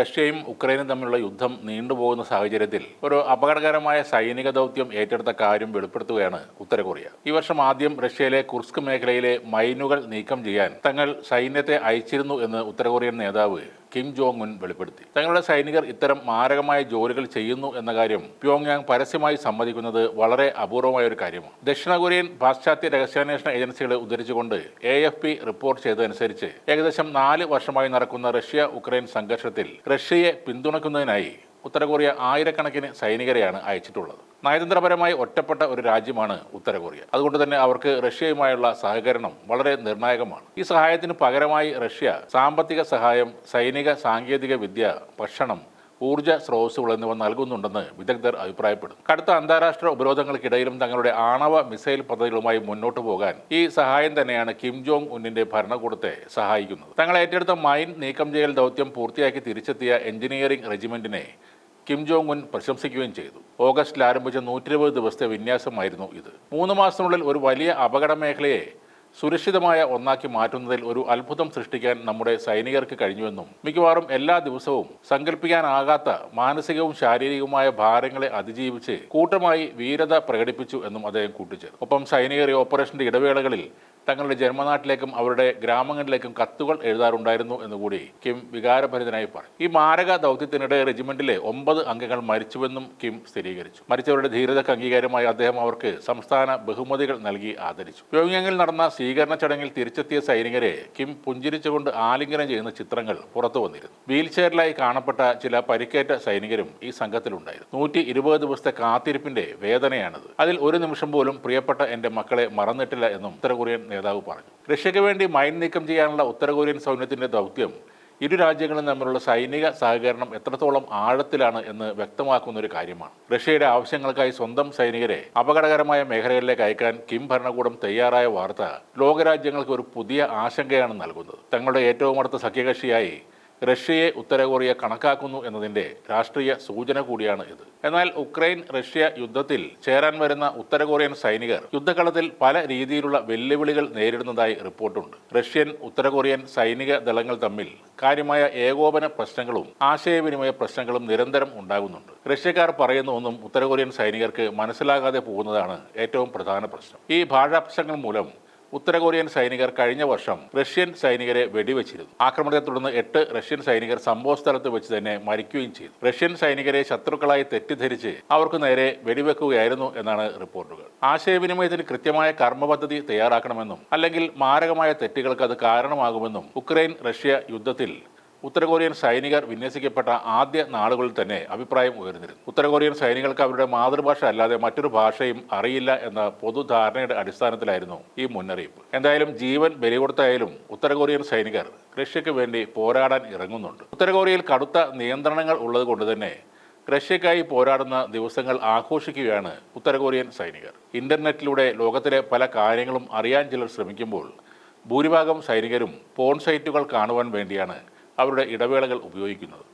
റഷ്യയും ഉക്രൈനും തമ്മിലുള്ള യുദ്ധം നീണ്ടുപോകുന്ന സാഹചര്യത്തിൽ ഒരു അപകടകരമായ സൈനിക ദൗത്യം ഏറ്റെടുത്ത കാര്യം വെളിപ്പെടുത്തുകയാണ് ഉത്തര കൊറിയ. ഈ വർഷം ആദ്യം റഷ്യയിലെ കുർസ്ക് മേഖലയിലെ മൈനുകൾ നീക്കം ചെയ്യാൻ തങ്ങൾ സൈന്യത്തെ അയച്ചിരുന്നു എന്ന് ഉത്തര കൊറിയൻ നേതാവ് കിം ജോങ് ഉൻ വെളിപ്പെടുത്തി. തങ്ങളുടെ സൈനികർ ഇത്തരം മാരകമായ ജോലികൾ ചെയ്യുന്നു എന്ന കാര്യം പ്യോങ്യാങ് പരസ്യമായി സമ്മതിക്കുന്നത് വളരെ അപൂർവമായ ഒരു കാര്യമാണ്. ദക്ഷിണ കൊറിയൻ പാശ്ചാത്യ രഹസ്യാന്വേഷണ ഏജൻസികളെ ഉദ്ധരിച്ചുകൊണ്ട് എ എഫ് പി റിപ്പോർട്ട് ചെയ്തതനുസരിച്ച് ഏകദേശം നാല് വർഷമായി നടക്കുന്ന റഷ്യ ഉക്രൈൻ സംഘർഷത്തിൽ റഷ്യയെ പിന്തുണയ്ക്കുന്നതിനായി ഉത്തര കൊറിയ ആയിരക്കണക്കിന് സൈനികരെയാണ് അയച്ചിട്ടുള്ളത്. നയതന്ത്രപരമായി ഒറ്റപ്പെട്ട ഒരു രാജ്യമാണ് ഉത്തര കൊറിയ. അതുകൊണ്ട് തന്നെ അവർക്ക് റഷ്യയുമായുള്ള സഹകരണം വളരെ നിർണായകമാണ്. ഈ സഹായത്തിന് പകരമായി റഷ്യ സാമ്പത്തിക സഹായം സൈനിക സാങ്കേതിക വിദ്യ ഭക്ഷണം ഊർജ സ്രോതസ്സുകൾ എന്നിവ നൽകുന്നുണ്ടെന്ന് വിദഗ്ധർ അഭിപ്രായപ്പെടുന്നു. കടുത്ത അന്താരാഷ്ട്ര ഉപരോധങ്ങൾക്കിടയിലും തങ്ങളുടെ ആണവ മിസൈൽ പദ്ധതികളുമായി മുന്നോട്ടു പോകാൻ ഈ സഹായം തന്നെയാണ് കിം ജോങ് ഉന്നിന്റെ ഭരണകൂടത്തെ സഹായിക്കുന്നത്. തങ്ങൾ ഏറ്റെടുത്ത മൈൻ നീക്കം ചെയ്യൽ ദൗത്യം പൂർത്തിയാക്കി തിരിച്ചെത്തിയ എഞ്ചിനീയറിംഗ് റെജിമെന്റിനെ കിം ജോങ് ഉൻ പ്രശംസിക്കുകയും ചെയ്തു. ഓഗസ്റ്റിൽ ആരംഭിച്ച നൂറ്റി ഇരുപത് ദിവസത്തെ വിന്യാസമായിരുന്നു ഇത്. മൂന്ന് മാസത്തിനുള്ളിൽ ഒരു വലിയ അപകട മേഖലയെ സുരക്ഷിതമായ ഒന്നാക്കി മാറ്റുന്നതിൽ ഒരു അത്ഭുതം സൃഷ്ടിക്കാൻ നമ്മുടെ സൈനികർക്ക് കഴിഞ്ഞുവെന്നും മിക്കവാറും എല്ലാ ദിവസവും സങ്കല്പിക്കാനാകാത്ത മാനസികവും ശാരീരികവുമായ ഭാരങ്ങളെ അതിജീവിച്ച് കൂട്ടമായി വീരത പ്രകടിപ്പിച്ചു എന്നും അദ്ദേഹം കൂട്ടിച്ചേർത്തു. ഒപ്പം സൈനികർ ഓപ്പറേഷന്റെ ഇടവേളകളിൽ തങ്ങളുടെ ജന്മനാട്ടിലേക്കും അവരുടെ ഗ്രാമങ്ങളിലേക്കും കത്തുകൾ എഴുതാറുണ്ടായിരുന്നു എന്നുകൂടി കിം വികാരഭരിതനായി പറഞ്ഞു. ഈ മാരക ദൗത്യത്തിനിടെ റെജിമെന്റിലെ ഒമ്പത് അംഗങ്ങൾ മരിച്ചുവെന്നും കിം സ്ഥിരീകരിച്ചു. മരിച്ചവരുടെ ധീരതയ്ക്ക് അംഗീകാരമായി അദ്ദേഹം അവർക്ക് സംസ്ഥാന ബഹുമതികൾ നൽകി ആദരിച്ചു. പ്യോങ്യാങ്ങിൽ നടന്ന സ്വീകരണ ചടങ്ങിൽ തിരിച്ചെത്തിയ സൈനികരെ കിം പുഞ്ചിരിച്ചുകൊണ്ട് ആലിംഗനം ചെയ്യുന്ന ചിത്രങ്ങൾ പുറത്തു വന്നിരുന്നു. വീൽചെയറിലായി കാണപ്പെട്ട ചില പരിക്കേറ്റ സൈനികരും ഈ സംഘത്തിലുണ്ടായിരുന്നു. നൂറ്റി ഇരുപത് ദിവസത്തെ കാത്തിരിപ്പിന്റെ വേദനയാണിത്. അതിൽ ഒരു നിമിഷം പോലും പ്രിയപ്പെട്ട എന്റെ മക്കളെ മറന്നിട്ടില്ല എന്നും ഉത്തര കൊറിയൻ നേതാവ് പറഞ്ഞു. റഷ്യയ്ക്ക് വേണ്ടി മൈൻ നീക്കം ചെയ്യാനുള്ള ഉത്തര കൊറിയൻ സൈന്യത്തിന്റെ ദൗത്യം ഇരു രാജ്യങ്ങളും തമ്മിലുള്ള സൈനിക സഹകരണം എത്രത്തോളം ആഴത്തിലാണ് എന്ന് വ്യക്തമാക്കുന്ന ഒരു കാര്യമാണ്. റഷ്യയുടെ ആവശ്യങ്ങൾക്കായി സ്വന്തം സൈനികരെ അപകടകരമായ മേഖലകളിലേക്ക് അയക്കാൻ കിം ഭരണകൂടം തയ്യാറായ വാർത്ത ലോകരാജ്യങ്ങൾക്ക് ഒരു പുതിയ ആശങ്കയാണ് നൽകുന്നത്. തങ്ങളുടെ ഏറ്റവും അടുത്ത സഖ്യകക്ഷിയായി റഷ്യയെ ഉത്തര കൊറിയ കണക്കാക്കുന്നു എന്നതിന്റെ രാഷ്ട്രീയ സൂചന കൂടിയാണ് ഇത്. എന്നാൽ ഉക്രൈൻ റഷ്യ യുദ്ധത്തിൽ ചേരാൻ വരുന്ന ഉത്തര കൊറിയൻ സൈനികർ യുദ്ധകളത്തിൽ പല രീതിയിലുള്ള വെല്ലുവിളികൾ നേരിടുന്നതായി റിപ്പോർട്ടുണ്ട്. റഷ്യൻ ഉത്തര കൊറിയൻ സൈനിക ദളങ്ങൾ തമ്മിൽ കാര്യമായ ഏകോപന പ്രശ്നങ്ങളും ആശയവിനിമയ പ്രശ്നങ്ങളും നിരന്തരം ഉണ്ടാകുന്നുണ്ട്. റഷ്യക്കാർ പറയുന്ന ഒന്നും ഉത്തര കൊറിയൻ സൈനികർക്ക് മനസ്സിലാകാതെ പോകുന്നതാണ് ഏറ്റവും പ്രധാന പ്രശ്നം. ഈ ഭാഷാ പ്രശ്നങ്ങൾ മൂലം ഉത്തര കൊറിയൻ സൈനികർ കഴിഞ്ഞ വർഷം റഷ്യൻ സൈനികരെ വെടിവെച്ചിരുന്നു. ആക്രമണത്തെ തുടർന്ന് എട്ട് റഷ്യൻ സൈനികർ സംഭവ സ്ഥലത്ത് വെച്ച് തന്നെ മരിക്കുകയും ചെയ്തു. റഷ്യൻ സൈനികരെ ശത്രുക്കളായി തെറ്റിദ്ധരിച്ച് അവർക്ക് നേരെ വെടിവെക്കുകയായിരുന്നു എന്നാണ് റിപ്പോർട്ടുകൾ. ആശയവിനിമയത്തിന് കൃത്യമായ കർമ്മപദ്ധതി തയ്യാറാക്കണമെന്നും അല്ലെങ്കിൽ മാരകമായ തെറ്റുകൾക്ക് അത് കാരണമാകുമെന്നും ഉക്രൈൻ റഷ്യ യുദ്ധത്തിൽ ഉത്തര കൊറിയൻ സൈനികർ വിന്യസിക്കപ്പെട്ട ആദ്യ നാളുകളിൽ തന്നെ അഭിപ്രായം ഉയർന്നിരുന്നു. ഉത്തരകൊറിയൻ സൈനികർക്ക് അവരുടെ മാതൃഭാഷ അല്ലാതെ മറ്റൊരു ഭാഷയും അറിയില്ല എന്ന പൊതുധാരണയുടെ അടിസ്ഥാനത്തിലായിരുന്നു ഈ മുന്നറിയിപ്പ്. എന്തായാലും ജീവൻ ബലികൊടുത്തായാലും ഉത്തര കൊറിയൻ സൈനികർ റഷ്യക്ക് വേണ്ടി പോരാടാൻ ഇറങ്ങുന്നുണ്ട്. ഉത്തരകൊറിയയിൽ കടുത്ത നിയന്ത്രണങ്ങൾ ഉള്ളത് കൊണ്ട് തന്നെ റഷ്യക്കായി പോരാടുന്ന ദിവസങ്ങൾ ആഘോഷിക്കുകയാണ് ഉത്തരകൊറിയൻ സൈനികർ. ഇന്റർനെറ്റിലൂടെ ലോകത്തിലെ പല കാര്യങ്ങളും അറിയാൻ ചിലർ ശ്രമിക്കുമ്പോൾ ഭൂരിഭാഗം സൈനികരും പോൺ സൈറ്റുകൾ കാണുവാൻ വേണ്ടിയാണ് അവരുടെ ഇടവേളകൾ ഉപയോഗിക്കുന്നത്.